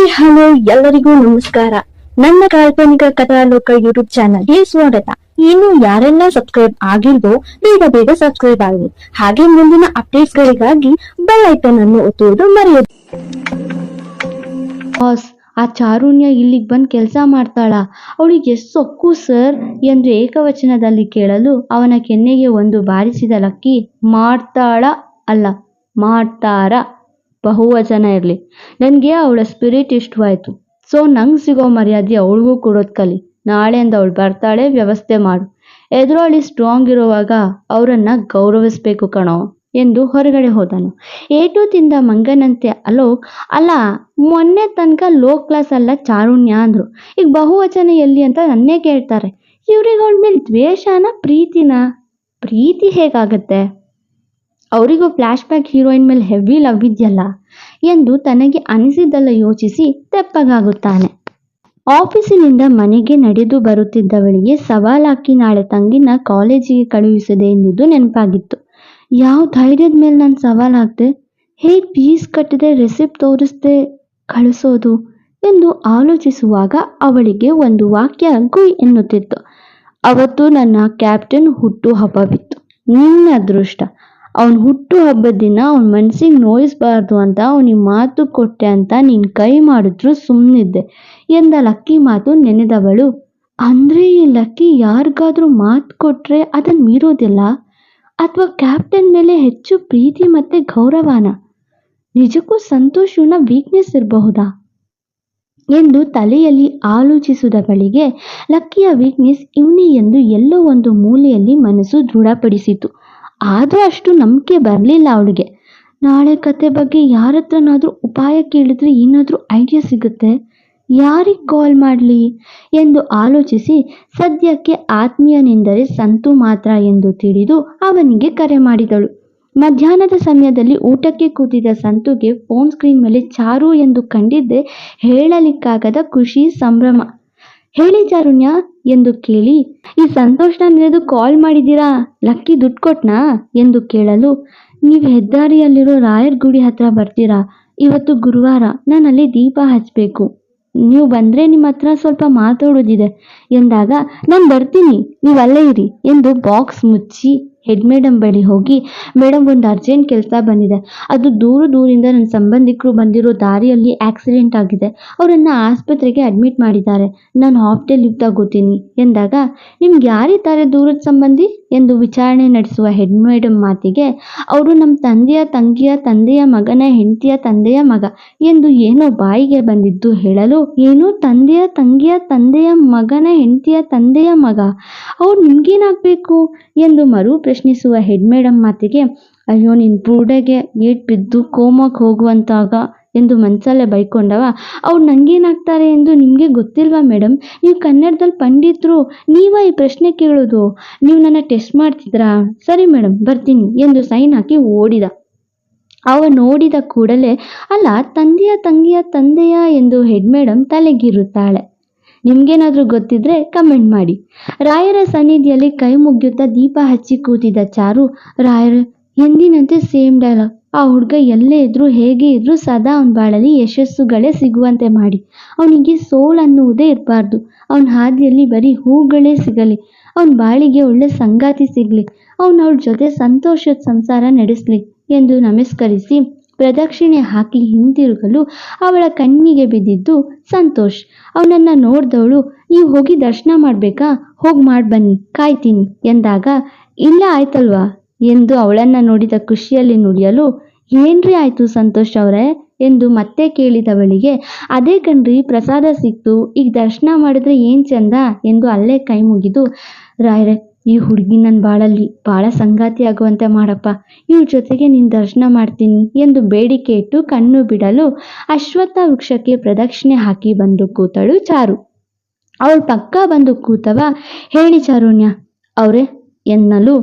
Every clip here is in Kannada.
ಹಾಯ್, ಹಲೋ, ಎಲ್ಲರಿಗೂ ನಮಸ್ಕಾರ. ನನ್ನ ಕಾಲ್ಪನಿಕ ಕಥಾಲೋಕ ಯೂಟ್ಯೂಬ್ ಚಾನಲ್ಗೆ ಸ್ವಾಗತ. ಇನ್ನು ಯಾರೆಲ್ಲ ಸಬ್ಸ್ಕ್ರೈಬ್ ಆಗಿಲ್ವೋ, ಬೇಗ ಬೇಗ ಸಬ್ಸ್ಕ್ರೈಬ್ ಆಗಿ ಹಾಗೆ ಮುಂದಿನ ಅಪ್ಡೇಟ್ಸ್ ಗಳಿಗಾಗಿ ಬೆಲ್ ಐಕನ್ ಅನ್ನು ಒತ್ತುವುದು ಮರೆಯದು. ಬಾಸ್, ಆ ಚಾರುಣ್ಯ ಇಲ್ಲಿಗೆ ಬಂದು ಕೆಲಸ ಮಾಡ್ತಾಳ. ಅವಳಿಗೆ ಸೊಕ್ಕು, ಸರ್, ಎಂದು ಏಕವಚನದಲ್ಲಿ ಕೇಳಲು ಅವನ ಕೆನ್ನೆಗೆ ಒಂದು ಬಾರಿಸಿದ ಲಕ್ಕಿ, ಮಾಡ್ತಾಳ? ಅಲ್ಲ, ಮಾಡ್ತಾರ. ಬಹುವಚನ ಇರಲಿ. ನನಗೆ ಅವಳ ಸ್ಪಿರಿಟ್ ಇಷ್ಟವಾಯಿತು. ಸೊ ನಂಗೆ ಸಿಗೋ ಮರ್ಯಾದೆ ಅವಳಿಗೂ ಕೊಡೋದು ಕಲಿ. ನಾಳೆಯಿಂದ ಅವಳು ಬರ್ತಾಳೆ, ವ್ಯವಸ್ಥೆ ಮಾಡು. ಎದುರಾಳಿ ಸ್ಟ್ರಾಂಗ್ ಇರುವಾಗ ಅವರನ್ನು ಗೌರವಿಸಬೇಕು ಕಣೋ ಎಂದು ಹೊರಗಡೆ ಹೋದನು. ಏಟು ತಿಂದ ಮಂಗನಂತೆ ಅಲೋಕ್ ಅಲ್ಲ, ಮೊನ್ನೆ ತನಕ ಲೋ ಕ್ಲಾಸ್ ಅಲ್ಲ ಚಾರುಣ್ಯ ಅಂದ್ರು. ಈಗ ಬಹುವಚನ ಎಲ್ಲಿ ಅಂತ ನನ್ನೇ ಕೇಳ್ತಾರೆ. ಇವ್ರಿಗೆ ಅವಳ ಮೇಲೆ ದ್ವೇಷನ, ಪ್ರೀತಿನ, ಪ್ರೀತಿ ಹೇಗಾಗತ್ತೆ? ಅವರಿಗೂ ಫ್ಲ್ಯಾಶ್ ಬ್ಯಾಕ್ ಹೀರೋಯಿನ್ ಮೇಲೆ ಹೆವಿ ಲವ್ ಇದೆಯಲ್ಲ? ಎಂದು ತನಗೆ ಅನಿಸಿದ್ದಲ್ಲ ಯೋಚಿಸಿ ತೆಪ್ಪಗಾಗುತ್ತಾನೆ. ಆಫೀಸಿನಿಂದ ಮನೆಗೆ ನಡೆದು ಬರುತ್ತಿದ್ದವಳಿಗೆ ಸವಾಲಾಕಿ ನಾಳೆ ತಂಗಿನ ಕಾಲೇಜಿಗೆ ಕಳುಹಿಸಿದೆ ಎಂದಿದ್ದು ನೆನಪಾಗಿತ್ತು. ಯಾವ ಧೈರ್ಯದ ಮೇಲೆ ನಾನು ಸವಾಲಾಗ್ದೆ ಹೇಗೆ ಫೀಸ್ ಕಟ್ಟದೆ ರೆಸಿಪ್ಟ್ ತೋರಿಸ್ದೆ, ಕಳಿಸೋದು? ಎಂದು ಆಲೋಚಿಸುವಾಗ ಅವಳಿಗೆ ಒಂದು ವಾಕ್ಯ ಗುಯ್ ಎನ್ನುತ್ತಿತ್ತು. ಅವತ್ತು ನನ್ನ ಕ್ಯಾಪ್ಟನ್ ಹುಟ್ಟು ಹಬ್ಬವಿತ್ತು ನಿನ್ನ ಅದೃಷ್ಟ. ಅವನ ಹುಟ್ಟು ಹಬ್ಬದ ದಿನ ಅವನ ಮನ್ಸಿಗೆ ನೋಯಿಸ್ಬಾರ್ದು ಅಂತ ಅವನಿಗೆ ಮಾತು ಕೊಟ್ಟೆ ಅಂತ ನೀನು ಕೈ ಮಾಡಿದ್ರು ಸುಮ್ಮನಿದ್ದೆ ಎಂದ ಲಕ್ಕಿ ಮಾತು ನೆನೆದವಳು, ಅಂದ್ರೆ ಈ ಲಕ್ಕಿ ಯಾರಿಗಾದರೂ ಮಾತು ಕೊಟ್ಟರೆ ಅದನ್ನು ಮೀರೋದಿಲ್ಲ? ಅಥವಾ ಕ್ಯಾಪ್ಟನ್ ಮೇಲೆ ಹೆಚ್ಚು ಪ್ರೀತಿ ಮತ್ತೆ ಗೌರವನ? ನಿಜಕ್ಕೂ ಇವನ ವೀಕ್ನೆಸ್ ಇರಬಹುದಾ? ಎಂದು ತಲೆಯಲ್ಲಿ ಆಲೋಚಿಸಿದವಳಿಗೆ, ಲಕ್ಕಿಯ ವೀಕ್ನೆಸ್ ಇವನೇ ಎಂದು ಎಲ್ಲೋ ಒಂದು ಮೂಲೆಯಲ್ಲಿ ಮನಸ್ಸು ದೃಢಪಡಿಸಿತು. ಆದರೂ ಅಷ್ಟು ನಂಬಿಕೆ ಬರಲಿಲ್ಲ ಅವಳಿಗೆ. ನಾಳೆ ಕತೆ ಬಗ್ಗೆ ಯಾರ ಹತ್ರನಾದರೂ ಉಪಾಯ ಕೇಳಿದ್ರೆ ಏನಾದರೂ ಐಡಿಯಾ ಸಿಗುತ್ತೆ? ಯಾರಿಗೆ ಕಾಲ್ ಮಾಡಲಿ? ಎಂದು ಆಲೋಚಿಸಿ ಸದ್ಯಕ್ಕೆ ಆತ್ಮೀಯನೆಂದರೆ ಸಂತು ಮಾತ್ರ ಎಂದು ತಿಳಿದು ಅವನಿಗೆ ಕರೆ ಮಾಡಿದಳು. ಮಧ್ಯಾಹ್ನದ ಸಮಯದಲ್ಲಿ ಊಟಕ್ಕೆ ಕೂತಿದ್ದ ಸಂತುಗೆ ಫೋನ್ ಸ್ಕ್ರೀನ್ ಮೇಲೆ ಚಾರು ಎಂದು ಕಂಡಿದ್ದೆ ಹೇಳಲಿಕ್ಕಾಗದ ಖುಷಿ ಸಂಭ್ರಮ. ಹೇಳಿ ಚಾರುಣ್ಯ ಎಂದು ಕೇಳಿ, ಈ ಸಂತೋಷನ ನೆನೆದು ಕಾಲ್ ಮಾಡಿದ್ದೀರಾ? ಲಕ್ಕಿ ದುಡ್ಡು ಕೊಟ್ನಾ? ಎಂದು ಕೇಳಲು, ನೀವು ಹೆದ್ದಾರಿಯಲ್ಲಿರೋ ರಾಯರ್ ಗುಡಿ ಹತ್ರ ಬರ್ತೀರಾ? ಇವತ್ತು ಗುರುವಾರ ನಾನು ಅಲ್ಲಿ ದೀಪ ಹಚ್ಚಬೇಕು ನೀವು ಬಂದರೆ ನಿಮ್ಮ ಹತ್ರ ಸ್ವಲ್ಪ ಮಾತಾಡೋದಿದೆ ಎಂದಾಗ, ನಾನು ಬರ್ತೀನಿ ನೀವು ಅಲ್ಲೇ ಇರಿ ಎಂದು ಬಾಕ್ಸ್ ಮುಚ್ಚಿ ಹೆಡ್ ಮೇಡಮ್ ಬಳಿ ಹೋಗಿ ಮೇಡಮ್ ಒಂದು ಅರ್ಜೆಂಟ್ ಕೆಲಸ ಬಂದಿದೆ. ಅದು ದೂರ ದೂರಿಂದ ನನ್ನ ಸಂಬಂಧಿಕರು ಬಂದಿರೋ ದಾರಿಯಲ್ಲಿ ಆಕ್ಸಿಡೆಂಟ್ ಆಗಿದೆ. ಅವರನ್ನು ಆಸ್ಪತ್ರೆಗೆ ಅಡ್ಮಿಟ್ ಮಾಡಿದ್ದಾರೆ. ನಾನು ಹಾಫ್ ಡೇ ಲೀವ್ ಎಂದಾಗ, ನಿಮ್ಗೆ ಯಾರಿದ್ದಾರೆ ದೂರದ ಸಂಬಂಧಿ? ಎಂದು ವಿಚಾರಣೆ ನಡೆಸುವ ಹೆಡ್ ಮೇಡಮ್ ಮಾತಿಗೆ, ಅವರು ನಮ್ಮ ತಂದೆಯ, ತಂಗಿಯ, ತಂದೆಯ ಮಗನ ಹೆಂಡತಿಯ, ತಂದೆಯ ಮಗ ಎಂದು ಏನೋ ಬಾಯಿಗೆ ಬಂದಿದ್ದು ಹೇಳಲು, ಏನು? ತಂದೆಯ, ತಂಗಿಯ, ತಂದೆಯ ಮಗನ ಹೆಂಡತಿಯ, ತಂದೆಯ ಮಗ? ಅವ್ರು ನಿಮ್ಗೇನಾಗಬೇಕು? ಎಂದು ಮರು ಪ್ರಶ್ನಿಸುವ ಹೆಡ್ ಮೇಡಮ್ ಮಾತಿಗೆ, ಅಯ್ಯೋ ನಿನ್ನ ಬುರ್ಡೆಗೆ ಏಟ್ ಬಿದ್ದು ಕೋಮಕ್ಕೆ ಹೋಗುವಂತಾಗ ಎಂದು ಮನಸಲ್ಲೇ ಬೈಕೊಂಡವ. ಅವ್ರು ನಂಗೇನಾಗ್ತಾರೆ ಎಂದು ನಿಮಗೆ ಗೊತ್ತಿಲ್ವಾ ಮೇಡಮ್ ನೀವು ಕನ್ನಡದಲ್ಲಿ ಪಂಡಿತರು, ನೀವ ಈ ಪ್ರಶ್ನೆ ಕೇಳೋದು. ನೀವು ನನ್ನ ಟೆಸ್ಟ್ ಮಾಡ್ತಿದ್ರಾ? ಸರಿ ಮೇಡಮ್ ಬರ್ತೀನಿ ಎಂದು ಸೈನ್ ಹಾಕಿ ಓಡಿದ. ಅವ ನೋಡಿದ ಕೂಡಲೇ, ಅಲ್ಲ, ತಂದೆಯ ತಂಗಿಯ ತಂದೆಯ ಎಂದು ಹೆಡ್ ಮೇಡಮ್ ತಲೆಗಿರುತ್ತಾಳೆ. ನಿಮ್ಗೇನಾದ್ರೂ ಗೊತ್ತಿದ್ರೆ ಕಮೆಂಟ್ ಮಾಡಿ. ರಾಯರ ಸನ್ನಿಧಿಯಲ್ಲಿ ಕೈ ಮುಗಿಯುತ್ತಾ ದೀಪ ಹಚ್ಚಿ ಕೂತಿದ್ದ ಚಾರು, ರಾಯರ ಎಂದಿನಂತೆ ಸೇಮ್ ಡೈಲಾಗ್ ಆ ಹುಡುಗ ಎಲ್ಲೇ ಇದ್ರೂ ಹೇಗೆ ಇದ್ರೂ ಸದಾ ಅವನ ಬಾಳಲ್ಲಿ ಯಶಸ್ಸುಗಳೇ ಸಿಗುವಂತೆ ಮಾಡಿ. ಅವನಿಗೆ ಸೋಲ್ ಅನ್ನುವುದೇ ಇರಬಾರ್ದು. ಅವನ ಹಾದಿಯಲ್ಲಿ ಬರೀ ಹೂಗಳೇ ಸಿಗಲಿ. ಅವನ ಬಾಳಿಗೆ ಒಳ್ಳೆ ಸಂಗಾತಿ ಸಿಗಲಿ. ಅವನು ಅವಳ ಜೊತೆ ಸಂತೋಷದ ಸಂಸಾರ ನಡೆಸಲಿ ಎಂದು ನಮಸ್ಕರಿಸಿ ಪ್ರದಕ್ಷಿಣೆ ಹಾಕಿ ಹಿಂತಿರುಗಲು ಅವಳ ಕಣ್ಣಿಗೆ ಬಿದ್ದಿದ್ದು ಸಂತೋಷ್. ಅವನನ್ನ ನೋಡಿದವಳು, ನೀವು ಹೋಗಿ ದರ್ಶನ ಮಾಡ್ಬೇಕಾ? ಹೋಗಿ ಮಾಡಿ ಬನ್ನಿ, ಕಾಯ್ತೀನಿ ಎಂದಾಗ, ಇಲ್ಲ ಆಯ್ತಲ್ವಾ? ಎಂದು ಅವಳನ್ನ ನೋಡಿದ ಖುಷಿಯಲ್ಲಿ ನುಡಿಯಲು, ಏನ್ರಿ ಆಯ್ತು ಸಂತೋಷ್ ಅವರೇ? ಎಂದು ಮತ್ತೆ ಕೇಳಿದವಳಿಗೆ, ಅದೇ ಕಣ್ರಿ, ಪ್ರಸಾದ ಸಿಕ್ತು, ಈಗ ದರ್ಶನ ಮಾಡಿದ್ರೆ ಏನ್ ಚಂದ? ಎಂದು ಅಲ್ಲೇ ಕೈ ಮುಗಿದು, ರಾಯರೇ ಈ ಹುಡುಗಿ ನನ್ನ ಬಾಳಲ್ಲಿ ಬಾಳ ಸಂಗಾತಿ ಆಗುವಂತೆ ಮಾಡಪ್ಪ. ಇವ್ರ ಜೊತೆಗೆ ನಿನ್ನ ದರ್ಶನ ಮಾಡ್ತೀನಿ ಎಂದು ಬೇಡಿಕೆ ಇಟ್ಟು ಕಣ್ಣು ಬಿಡಲು ಅಶ್ವತ್ಥ ವೃಕ್ಷಕ್ಕೆ ಪ್ರದಕ್ಷಿಣೆ ಹಾಕಿ ಬಂದು ಕೂತಳು ಚಾರು. ಅವಳು ಪಕ್ಕ ಬಂದು ಕೂತವ, ಹೇಳಿ ಚಾರುಣ್ಯ. ಅವರೇ, ಎನ್ನಲು,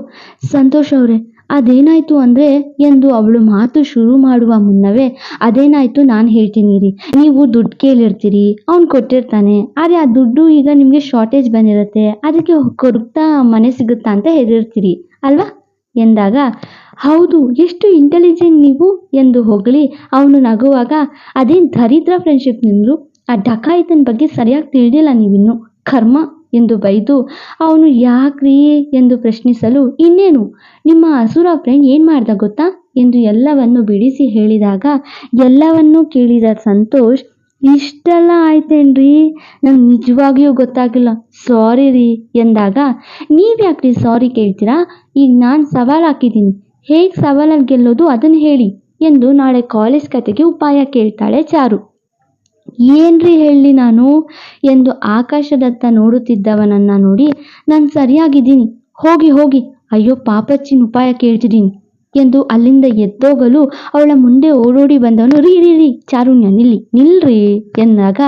ಸಂತೋಷ್ ಅವರೇ ಅದೇನಾಯ್ತು ಅಂದ್ರೆ ಎಂದು ಅವಳು ಮಾತು ಶುರು ಮಾಡುವ ಮುನ್ನವೇ, ಅದೇನಾಯ್ತು ನಾನು ಹೇಳ್ತೀನಿ ರೀ. ನೀವು ದುಡ್ಡು ಕೇಳಿರ್ತೀರಿ, ಅವ್ನು ಕೊಟ್ಟಿರ್ತಾನೆ. ಆದ್ರೆ ಆ ದುಡ್ಡು ಈಗ ನಿಮಗೆ ಶಾರ್ಟೇಜ್ ಬಂದಿರತ್ತೆ. ಅದಕ್ಕೆ ಕೊರಗ್ತಾ ಮನೆ ಸಿಗುತ್ತಾ ಅಂತ ಹೇಳಿರ್ತೀರಿ ಅಲ್ವಾ? ಎಂದಾಗ, ಹೌದು, ಎಷ್ಟು ಇಂಟೆಲಿಜೆಂಟ್ ನೀವು, ಎಂದು ಹೊಗಳಿ ಅವನು ನಗುವಾಗ, ಅದೇನು ದರಿದ್ರ ಫ್ರೆಂಡ್ಶಿಪ್ ನಿಮ್ದು? ಆ ಡಕಾಯಿತನ ಬಗ್ಗೆ ಸರಿಯಾಗಿ ತಿಳಿದಿಲ್ಲ ನೀವಿನ್ನು. ಕರ್ಮ ಎಂದು ಬೈದು ಅವನು ಯಾಕ್ರಿ ಎಂದು ಪ್ರಶ್ನಿಸಲು, ಇನ್ನೇನು? ನಿಮ್ಮ ಹಸುರ ಫ್ರೆಂಡ್ ಏನು ಮಾಡ್ದ ಗೊತ್ತಾ? ಎಂದು ಎಲ್ಲವನ್ನು ಬಿಡಿಸಿ ಹೇಳಿದಾಗ, ಎಲ್ಲವನ್ನೂ ಕೇಳಿದ ಸಂತೋಷ್, ಇಷ್ಟೆಲ್ಲ ಆಯ್ತೇನ್ರಿ? ನಂಗೆ ನಿಜವಾಗಿಯೂ ಗೊತ್ತಾಗಿಲ್ಲ. ಸಾರಿ ರೀ, ಎಂದಾಗ ನೀವ್ಯಾಕ್ರಿ ಸಾರಿ ಕೇಳ್ತೀರಾ? ಈಗ ನಾನು ಸವಾಲು ಹಾಕಿದ್ದೀನಿ. ಹೇಗೆ ಸವಾಲಲ್ಲಿ ಗೆಲ್ಲೋದು ಅದನ್ನು ಹೇಳಿ ಎಂದು ನಾಳೆ ಕಾಲೇಜ್ ಕತೆಗೆ ಉಪಾಯ ಕೇಳ್ತಾಳೆ ಚಾರು. ಏನ್ರಿ ಹೇಳಿ ನಾನು? ಎಂದು ಆಕಾಶದತ್ತ ನೋಡುತ್ತಿದ್ದವನನ್ನ ನೋಡಿ ನಾನು ಸರಿಯಾಗಿದ್ದೀನಿ. ಹೋಗಿ ಹೋಗಿ. ಅಯ್ಯೋ, ಪಾಪಚ್ಚಿನ ಉಪಾಯ ಕೇಳ್ತಿದ್ದೀನಿ ಎಂದು ಅಲ್ಲಿಂದ ಎದ್ದೋಗಲು ಅವಳ ಮುಂದೆ ಓಡೋಡಿ ಬಂದವನು, ರೀ ರೀ ರೀ, ಚಾರುಣ್ಯ, ನಿಲ್ಲಿ, ನಿಲ್ರಿ ಎಂದಾಗ,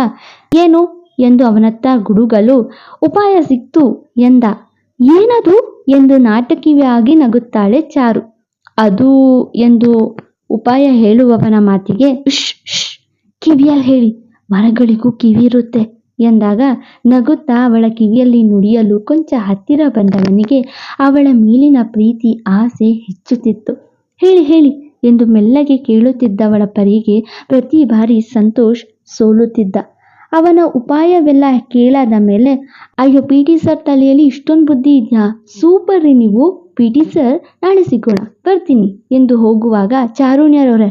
ಏನು? ಎಂದು ಅವನತ್ತ ಗುಡುಗಲು, ಉಪಾಯ ಸಿಕ್ತು ಎಂದ. ಏನದು ಎಂದು ನಾಟಕೀಯವಾಗಿ ನಗುತ್ತಾಳೆ ಚಾರು. ಅದು ಎಂದು ಉಪಾಯ ಹೇಳುವವನ ಮಾತಿಗೆ ಶ್ ಶ್ ಕಿವಿಯಲ್ಲಿ ಹೇಳಿ. ಮರಗಳಿಗೂ ಕಿವಿ ಇರುತ್ತೆ ಎಂದಾಗ ನಗುತ್ತಾ ಅವಳ ಕಿವಿಯಲ್ಲಿ ನುಡಿಯಲು ಕೊಂಚ ಹತ್ತಿರ ಬಂದವನಿಗೆ ಅವಳ ಮೇಲಿನ ಪ್ರೀತಿ, ಆಸೆ ಹೆಚ್ಚುತ್ತಿತ್ತು. ಹೇಳಿ ಹೇಳಿ ಎಂದು ಮೆಲ್ಲಗೆ ಕೇಳುತ್ತಿದ್ದವಳ ಪರಿಗೆ ಪ್ರತಿ ಬಾರಿ ಸಂತೋಷ್ ಸೋಲುತ್ತಿದ್ದ. ಅವನ ಉಪಾಯವೆಲ್ಲ ಕೇಳಾದ ಮೇಲೆ, ಅಯ್ಯೋ ಪಿ ಟಿ ಸರ್ ತಲೆಯಲ್ಲಿ ಇಷ್ಟೊಂದು ಬುದ್ಧಿ ಇದೆಯಾ? ಸೂಪರ್ ರೀ ನೀವು. ಪಿ ಟಿ ಸರ್ ನಾಳೆ ಸಿಗೋಣ ಬರ್ತೀನಿ ಎಂದು ಹೋಗುವಾಗ ಚಾರುಣ್ಯರವ್ರೆ,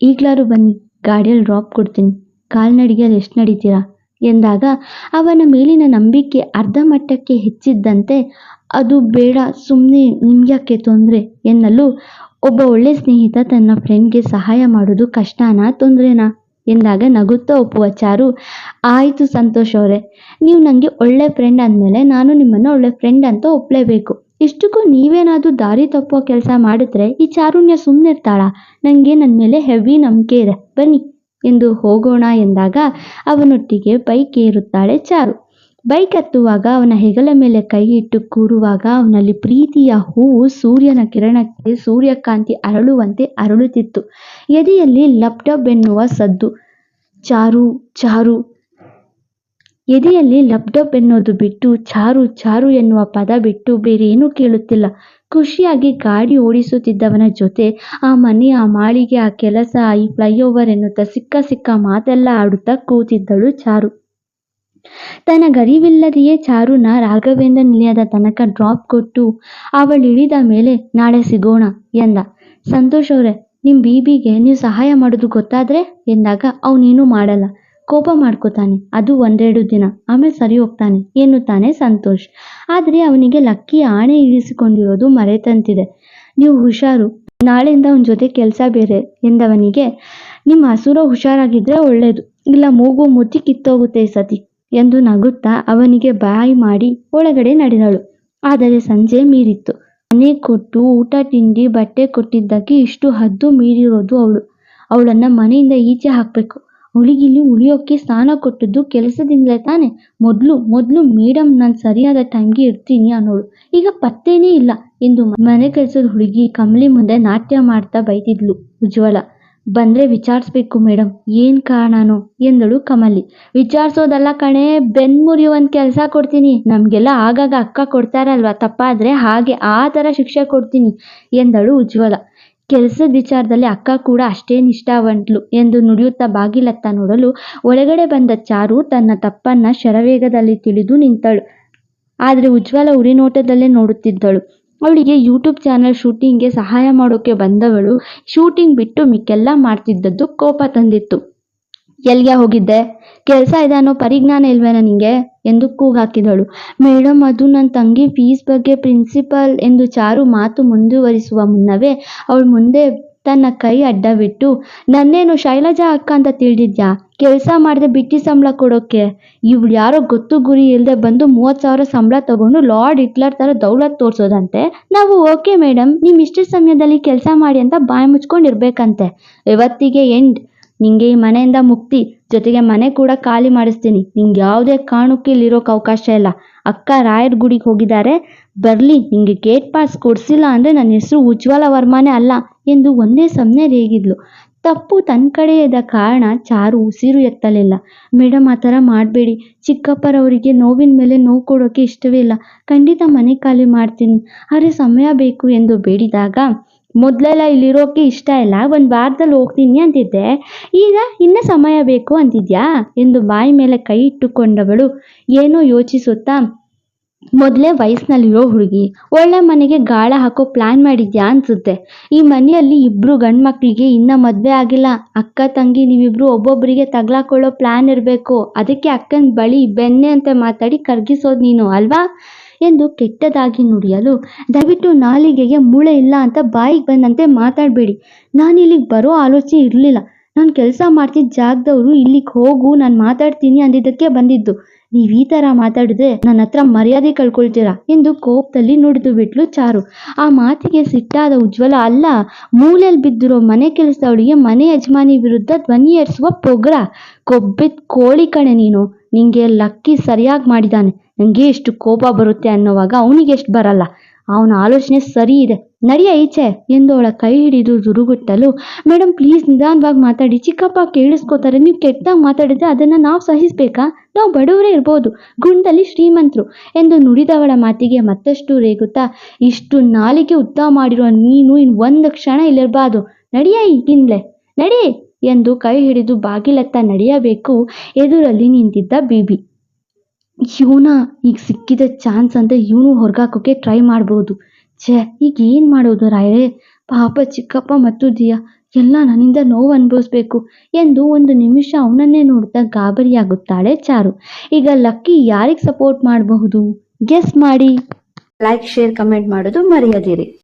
ಈಗ್ಲಾರು ಬನ್ನಿ, ಗಾಡಿಯಲ್ಲಿ ಡ್ರಾಪ್ ಕೊಡ್ತೀನಿ. ಕಾಲ್ನಡಿಗೆಯಲ್ಲಿ ಎಷ್ಟು ನಡೀತೀರಾ? ಎಂದಾಗ ಅವನ ಮೇಲಿನ ನಂಬಿಕೆ ಅರ್ಧ ಮಟ್ಟಕ್ಕೆ ಹೆಚ್ಚಿದ್ದಂತೆ ಅದು ಬೇಡ ಸುಮ್ಮನೆ ನಿಮ್ಗ್ಯಾಕೆ ತೊಂದರೆ ಎನ್ನಲು ಒಬ್ಬ ಒಳ್ಳೆ ಸ್ನೇಹಿತ ತನ್ನ ಫ್ರೆಂಡ್ಗೆ ಸಹಾಯ ಮಾಡೋದು ಕಷ್ಟನಾ ತೊಂದರೆನಾ? ಎಂದಾಗ ನಗುತ್ತಾ ಒಪ್ಪುವ ಚಾರು, ಆಯಿತು ಸಂತೋಷ್ ಅವರೇ, ನೀವು ನನಗೆ ಒಳ್ಳೆ ಫ್ರೆಂಡ್ ಅಂದಮೇಲೆ ನಾನು ನಿಮ್ಮನ್ನು ಒಳ್ಳೆ ಫ್ರೆಂಡ್ ಅಂತ ಒಪ್ಪಲೇಬೇಕು ಇಷ್ಟಕ್ಕೂ ನೀವೇನಾದರೂ ದಾರಿ ತಪ್ಪುವ ಕೆಲಸ ಮಾಡಿದ್ರೆ ಈ ಚಾರುಣ್ಯ ಸುಮ್ಮನೆ ಇರ್ತಾಳ ನನಗೆ ನನ್ನ ಮೇಲೆ ಹೆವಿ ನಂಬಿಕೆ ಇದೆ. ಬನ್ನಿ. ಎಂದು ಹೋಗೋಣ ಎಂದಾಗ ಅವನೊಟ್ಟಿಗೆ ಬೈಕ್ ಏರುತ್ತಾಳೆ ಚಾರು. ಬೈಕ್ ಹತ್ತುವಾಗ ಅವನ ಹೆಗಲ ಮೇಲೆ ಕೈ ಇಟ್ಟು ಕೂರುವಾಗ ಅವನಲ್ಲಿ ಪ್ರೀತಿಯ ಹೂವು ಸೂರ್ಯನ ಕಿರಣಕ್ಕೆ ಸೂರ್ಯಕಾಂತಿ ಅರಳುವಂತೆ ಅರಳುತ್ತಿತ್ತು. ಎದೆಯಲ್ಲಿ ಲಪ್ಡಬ್ ಎನ್ನುವ ಸದ್ದು. ಚಾರು ಚಾರು. ಎದೆಯಲ್ಲಿ ಲಬ್ಡಬ್ ಎನ್ನುವುದು ಬಿಟ್ಟು ಚಾರು ಚಾರು ಎನ್ನುವ ಪದ ಬಿಟ್ಟು ಬೇರೆ ಏನೂ ಕೇಳುತ್ತಿಲ್ಲ. ಖುಷಿಯಾಗಿ ಗಾಡಿ ಓಡಿಸುತ್ತಿದ್ದವನ ಜೊತೆ ಆ ಮನೆ, ಆ ಮಾಳಿಗೆ, ಆ ಕೆಲಸ, ಈ ಫ್ಲೈಓವರ್ ಎನ್ನುತ್ತಾ ಸಿಕ್ಕ ಸಿಕ್ಕ ಮಾತೆಲ್ಲ ಆಡುತ್ತಾ ಕೂತಿದ್ದಳು ಚಾರು. ತನ್ನ ಗರಿವಿಲ್ಲದೆಯೇ ಚಾರುನ ರಾಘವೇಂದ್ರ ನಿಲಯದ ತನಕ ಡ್ರಾಪ್ ಕೊಟ್ಟು ಅವಳು ಇಳಿದ ಮೇಲೆ, ನಾಳೆ ಸಿಗೋಣ ಎಂದ. ಸಂತೋಷ್ ಅವರೇ ನಿಮ್ಮ ಬೀಬಿಗೆ ನೀವು ಸಹಾಯ ಮಾಡೋದು ಗೊತ್ತಾದ್ರೆ? ಎಂದಾಗ ಅವನೇನು ಮಾಡಲ್ಲ. ಕೋಪ ಮಾಡ್ಕೋತಾನೆ. ಅದು ಒಂದೆರಡು ದಿನ. ಆಮೇಲೆ ಸರಿ ಹೋಗ್ತಾನೆ. ಎನ್ನುತ್ತಾನೆ ಸಂತೋಷ್. ಆದರೆ ಅವನಿಗೆ ಲಕ್ಕಿ ಆಣೆ ಇಳಿಸಿಕೊಂಡಿರೋದು ಮರೆತಂತಿದೆ. ನೀವು ಹುಷಾರು. ನಾಳೆಯಿಂದ ಅವನ ಜೊತೆ ಕೆಲಸ ಬೇರೆ ಎಂದವನಿಗೆ, ನಿಮ್ಮ ಹಸುರ ಹುಷಾರಾಗಿದ್ರೆ ಒಳ್ಳೇದು. ಇಲ್ಲ, ಮೂಗು ಮುತ್ತಿ ಕಿತ್ತೋಗುತ್ತೆ ಸತಿ ಎಂದು ನಗುತ್ತಾ ಅವನಿಗೆ ಬಾಯಿ ಮಾಡಿ ಒಳಗಡೆ ನಡೆದಳು. ಆದರೆ ಸಂಜೆ ಮೀರಿತ್ತು. ಮನೆ ಕೊಟ್ಟು ಊಟ, ತಿಂಡಿ, ಬಟ್ಟೆ ಕೊಟ್ಟಿದ್ದಕ್ಕೆ ಇಷ್ಟು ಹದ್ದು ಮೀರಿರೋದು ಅವಳು. ಅವಳನ್ನ ಮನೆಯಿಂದ ಈಚೆ ಹಾಕಬೇಕು. ಅವಳಿಗಿಲ್ಲಿ ಉಳಿಯೋಕೆ ಸ್ಥಾನ ಕೊಟ್ಟಿದ್ದು ಕೆಲಸದಿಂದಲೇ ತಾನೆ. ಮೊದಲು ಮೊದಲು ಮೇಡಮ್ ನಾನು ಸರಿಯಾದ ಟೈಮ್ಗೆ ಇರ್ತೀನಿ ಅನ್ನೋಳು. ಈಗ ಪತ್ತೇನೇ ಇಲ್ಲ ಎಂದು ಮನೆ ಕೆಲಸದ ಹುಡುಗಿ ಕಮಲಿ ಮುಂದೆ ನಾಟ್ಯ ಮಾಡ್ತಾ ಬೈತಿದ್ಲು ಉಜ್ವಲ. ಬಂದ್ರೆ ವಿಚಾರಿಸ್ಬೇಕು ಮೇಡಮ್ ಏನ್ ಕಾರಣನೋ ಎಂದಳು ಕಮಲಿ. ವಿಚಾರಿಸೋದಲ್ಲ ಕಣೆ, ಬೆನ್ ಮುರಿಯುವಂತ ಕೆಲಸ ಕೊಡ್ತೀನಿ. ನಮ್ಗೆಲ್ಲ ಆಗಾಗ ಅಕ್ಕ ಕೊಡ್ತಾರಲ್ವಾ, ತಪ್ಪಾದ್ರೆ ಹಾಗೆ ಆ ಥರ ಶಿಕ್ಷೆ ಕೊಡ್ತೀನಿ ಎಂದಳು ಉಜ್ವಲ. ಕೆಲಸದ ವಿಚಾರದಲ್ಲಿ ಅಕ್ಕ ಕೂಡ ಅಷ್ಟೇ ನಿಷ್ಠಾವಂತ್ಲು ಎಂದು ನುಡಿಯುತ್ತಾ ಬಾಗಿಲತ್ತ ನೋಡಲು ಒಳಗಡೆ ಬಂದ ಚಾರು ತನ್ನ ತಪ್ಪನ್ನ ಶರವೇಗದಲ್ಲಿ ತಿಳಿದು ನಿಂತಳು. ಆದರೆ ಉಜ್ವಲ ಉರಿನೋಟದಲ್ಲೇ ನೋಡುತ್ತಿದ್ದಳು. ಅವಳಿಗೆ ಯೂಟ್ಯೂಬ್ ಚಾನಲ್ ಶೂಟಿಂಗ್ಗೆ ಸಹಾಯ ಮಾಡೋಕೆ ಬಂದವಳು. ಶೂಟಿಂಗ್ ಬಿಟ್ಟು ಮಿಕ್ಕೆಲ್ಲ ಮಾಡ್ತಿದ್ದದ್ದು ಕೋಪ ತಂದಿತ್ತು. ಎಲ್ಗೆ ಹೋಗಿದ್ದೆ. ಕೆಲಸ ಇದೆ ಅನ್ನೋ ಪರಿಜ್ಞಾನ ಇಲ್ವೇನ ನಿಂಗೆ? ಎಂದು ಕೂಗಾಕಿದಳು. ಮೇಡಮ್ ಅದು ನನ್ನ ತಂಗಿ ಫೀಸ್ ಬಗ್ಗೆ ಪ್ರಿನ್ಸಿಪಲ್ ಎಂದು ಚಾರು ಮಾತು ಮುಂದುವರಿಸುವ ಮುನ್ನವೇ ಅವಳು ಮುಂದೆ ತನ್ನ ಕೈ ಅಡ್ಡವಿಟ್ಟು, ನನ್ನೇನು ಶೈಲಜಾ ಅಕ್ಕ ಅಂತ ತಿಳಿದಿದ್ಯಾ? ಕೆಲಸ ಮಾಡದೆ ಬಿಟ್ಟಿ ಸಂಬಳ ಕೊಡೋಕೆ? ಇವಳು ಯಾರೋ ಗೊತ್ತು ಗುರಿ ಇಲ್ಲದೆ ಬಂದು ಮೂವತ್ತು ಸಾವಿರ ಸಂಬಳ ತಗೊಂಡು ಲಾರ್ಡ್ ಹಿಟ್ಲರ್ ಥರ ದೌಲತ್ ತೋರಿಸೋದಂತೆ? ನಾವು ಓಕೆ ಮೇಡಮ್ ನಿಮ್ಮ ಇಷ್ಟು ಸಮಯದಲ್ಲಿ ಕೆಲಸ ಮಾಡಿ ಅಂತ ಬಾಯಿ ಮುಚ್ಕೊಂಡಿರ್ಬೇಕಂತೆ. ಇವತ್ತಿಗೆ ಎಂಡ್. ನಿಂಗೆ ಈ ಮನೆಯಿಂದ ಮುಕ್ತಿ, ಜೊತೆಗೆ ಮನೆ ಕೂಡ ಖಾಲಿ ಮಾಡಿಸ್ತೀನಿ. ನಿಂಗೆ ಯಾವುದೇ ಕಾರಣಕ್ಕೂ ಇಲ್ಲಿರೋಕೆ ಅವಕಾಶ ಇಲ್ಲ. ಅಕ್ಕ ರಾಯರ್ ಗುಡಿಗೆ ಹೋಗಿದ್ದಾರೆ ಬರಲಿ, ನಿಂಗೆ ಗೇಟ್ ಪಾಸ್ ಕೊಡಿಸಿಲ್ಲ ಅಂದರೆ ನನ್ನ ಹೆಸರು ಉಜ್ವಲ ವರ್ಮಾನೇ ಅಲ್ಲ ಎಂದು ಒಂದೇ ಸಮನೆ ರೇಗಿದ್ಲು. ತಪ್ಪು ತನ್ನ ಕಡೆ ಇದ್ದ ಕಾರಣ ಚಾರು ಉಸಿರು ಎತ್ತಲಿಲ್ಲ. ಮೇಡಮ್ ಆ ಥರ ಮಾಡಬೇಡಿ. ಚಿಕ್ಕಪ್ಪರವರಿಗೆ ನೋವಿನ ಮೇಲೆ ನೋವು ಕೊಡೋಕೆ ಇಷ್ಟವೇ ಇಲ್ಲ. ಖಂಡಿತ ಮನೆ ಖಾಲಿ ಮಾಡ್ತೀನಿ. ಆದರೆ ಸಮಯ ಬೇಕು ಎಂದು ಬೇಡಿದಾಗ ಮೊದಲೆಲ್ಲ ಇಲ್ಲಿರೋಕೆ ಇಷ್ಟ ಇಲ್ಲ, ಒಂದು ವಾರದಲ್ಲಿ ಹೋಗ್ತೀನಿ ಅಂತಿದ್ದೆ. ಈಗ ಇನ್ನ ಸಮಯ ಬೇಕು ಅಂತಿದ್ಯಾ? ಎಂದು ಬಾಯಿ ಮೇಲೆ ಕೈ ಇಟ್ಟುಕೊಂಡವಳು ಏನೋ ಯೋಚಿಸುತ್ತಾ, ಮೊದಲೇ ವಯಸ್ಸಿನಲ್ಲಿರೋ ಹುಡುಗಿ, ಒಳ್ಳೆ ಮನೆಗೆ ಗಾಳ ಹಾಕೋ ಪ್ಲಾನ್ ಮಾಡಿದ್ಯಾ ಅನ್ಸುತ್ತೆ. ಈ ಮನೆಯಲ್ಲಿ ಇಬ್ರು ಗಂಡು ಮಕ್ಕಳಿಗೆ ಇನ್ನ ಮದುವೆ ಆಗಿಲ್ಲ. ಅಕ್ಕ, ತಂಗಿ, ನೀವಿಬ್ರು ಒಬ್ಬೊಬ್ಬರಿಗೆ ತಗ್ಲಾಕೊಳ್ಳೋ ಪ್ಲಾನ್ ಇರಬೇಕು. ಅದಕ್ಕೆ ಅಕ್ಕನ ಬಳಿ ಬೆನ್ನೆ ಅಂತ ಮಾತಾಡಿ ಕರ್ಗಿಸೋದು ನೀನು, ಅಲ್ವಾ? ಎಂದು ಕೆಟ್ಟದಾಗಿ ನುಡಿಯಲು, ದಯವಿಟ್ಟು ನಾಲಿಗೆಗೆ ಮೂಳೆ ಇಲ್ಲ ಅಂತ ಬಾಯಿಗೆ ಬಂದಂತೆ ಮಾತಾಡಬೇಡಿ. ನಾನು ಇಲ್ಲಿಗೆ ಬರೋ ಆಲೋಚನೆ ಇರಲಿಲ್ಲ. ನಾನು ಕೆಲಸ ಮಾಡ್ತಿದ್ದ ಜಾಗದವರು ಇಲ್ಲಿಗೆ ಹೋಗು, ನಾನು ಮಾತಾಡ್ತೀನಿ ಅಂದಿದ್ದಕ್ಕೆ ಬಂದಿದ್ದು. ನೀವು ಈ ಥರ ಮಾತಾಡಿದ್ರೆ ನನ್ನ ಹತ್ರ ಮರ್ಯಾದೆ ಕಳ್ಕೊಳ್ತೀರಾ? ಎಂದು ಕೋಪದಲ್ಲಿ ನುಡಿದು ಬಿಟ್ಲು ಚಾರು. ಆ ಮಾತಿಗೆ ಸಿಟ್ಟಾದ ಉಜ್ವಲ, ಅಲ್ಲ ಮೂಲೆಯಲ್ಲಿ ಬಿದ್ದಿರೋ ಮನೆ ಕೆಲಸದವಳಿಗೆ ಮನೆ ಯಜಮಾನಿ ವಿರುದ್ಧ ಧ್ವನಿ ಏರಿಸುವ ಪೊಗ್ರ? ಕೊಬ್ಬಿದ ಕೋಳಿ ಕಣೆ ನೀನು. ನಿಂಗೆ ಲಕ್ಕಿ ಸರಿಯಾಗಿ ಮಾಡಿದಾನೆ. ನಂಗೆ ಎಷ್ಟು ಕೋಪ ಬರುತ್ತೆ ಅನ್ನೋವಾಗ ಅವನಿಗೆ ಎಷ್ಟು ಬರಲ್ಲ. ಅವನ ಆಲೋಚನೆ ಸರಿ ಇದೆ. ನಡಿಯ ಈಚೆ ಎಂದು ಅವಳ ಕೈ ಹಿಡಿದು ದುರುಗುಟ್ಟಲು ಮೇಡಮ್ ಪ್ಲೀಸ್ ನಿಧಾನವಾಗಿ ಮಾತಾಡಿ. ಚಿಕ್ಕಪ್ಪ ಕೇಳಿಸ್ಕೋತಾರೆ. ನೀವು ಕೆಟ್ಟದಾಗ ಮಾತಾಡಿದ್ರೆ ಅದನ್ನು ನಾವು ಸಹಿಸಬೇಕಾ? ನಾವು ಬಡವರೇ ಇರ್ಬೋದು. ಗುಂಡಲ್ಲಿ ಶ್ರೀಮಂತರು ಎಂದು ನುಡಿದವಳ ಮಾತಿಗೆ ಮತ್ತಷ್ಟು ರೇಗುತ್ತಾ, ಇಷ್ಟು ನಾಲಿಗೆ ಉದ್ದ ಮಾಡಿರೋ ನೀನು ಇನ್ನು ಒಂದು ಕ್ಷಣ ಇಲ್ಲಿರಬಾರ್ದು. ನಡಿಯ ಈಗಿಂದಲೇ ನಡಿ. ಎಂದು ಕೈ ಹಿಡಿದು ಬಾಗಿಲತ್ತ ನಡೆಯಬೇಕು. ಎದುರಲ್ಲಿ ನಿಂತಿದ್ದ ಬಿಬಿ. ಇವನ ಈಗ ಸಿಕ್ಕಿದ ಚಾನ್ಸ್ ಅಂತ ಇವನು ಹೊರಗಾಕೋಕೆ ಟ್ರೈ ಮಾಡ್ಬೋದು. ಛೇ, ಈಗ ಏನು ಮಾಡೋದು ರಾಯರೇ? ಪಾಪ ಚಿಕ್ಕಪ್ಪ ಮತ್ತು ದಿಯಾ, ಎಲ್ಲ ನನ್ನಿಂದ ನೋವು ಅನುಭವಿಸ್ಬೇಕು ಎಂದು ಒಂದು ನಿಮಿಷ ಅವನನ್ನೇ ನೋಡ್ತಾ ಗಾಬರಿಯಾಗುತ್ತಾಳೆ ಚಾರು. ಈಗ ಲಕ್ಕಿ ಯಾರಿಗೆ ಸಪೋರ್ಟ್ ಮಾಡಬಹುದು? ಗೆಸ್ ಮಾಡಿ. ಲೈಕ್, ಶೇರ್, ಕಮೆಂಟ್ ಮಾಡೋದು ಮರೆಯದಿರಿ.